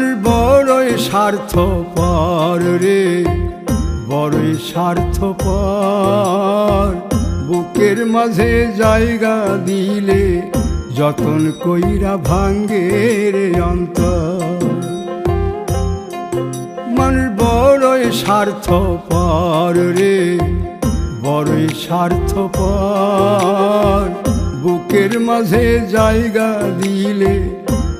মানুষ বড়ই স্বার্থ পর রে, বড়ই স্বার্থ পর বুকের মাঝে জায়গা দিলে যতন কইরা ভাঙ্গে রে অন্তর। মানুষ বড়ই স্বার্থ পর রে, বড়ই স্বার্থ পর বুকের মাঝে জায়গা দিলে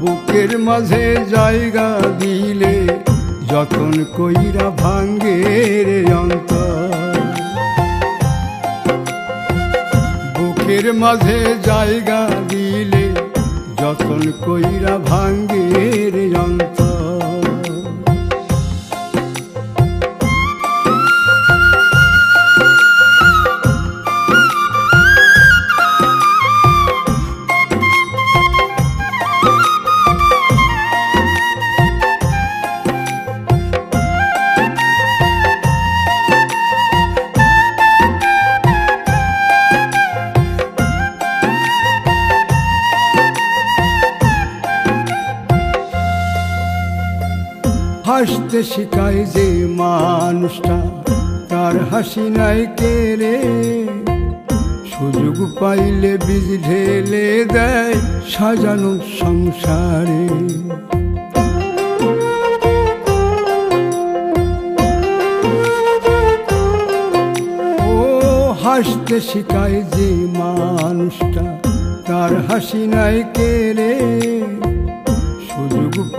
বুকের মাঝে জায়গা দিলে যতন কইরা ভাঙ্গে রে বুকের মাঝে জায়গা দিলে যতন কইরা ভাঙ্গে রে হাসতে শিখায় যে মানুষটা, তার হাসি নাই কেড়ে। সুযোগ পাইলে বীজ ঢেলে দেয় সাজানো সংসারে। হাসতে শিখায় যে মানুষটা, তার হাসি নাই কেড়ে।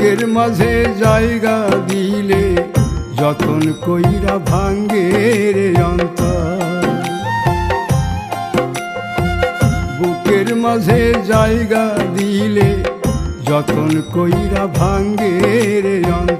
বুকের মাঝে জায়গা দিলে যতন কইরা ভাঙ্গের অন্তর। বুকের মাঝে জায়গা দিলে যতন কইরা ভাঙ্গের রে অন্তর।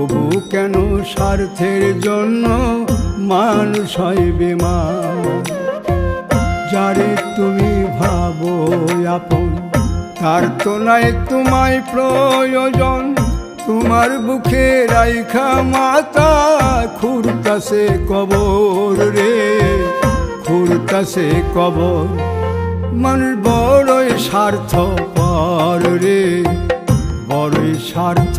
তবু কেন স্বার্থের জন্য মানুষ হয় বেমান যারে তুমি ভাবো আপন, তার তো নাই তোমায় প্রয়োজন। তোমার বুকে রাইখা মাতা খুরতাছে কবর রে। খুরতাছে কবর মানুষ বড়ই স্বার্থ পর রে। বড়ই স্বার্থ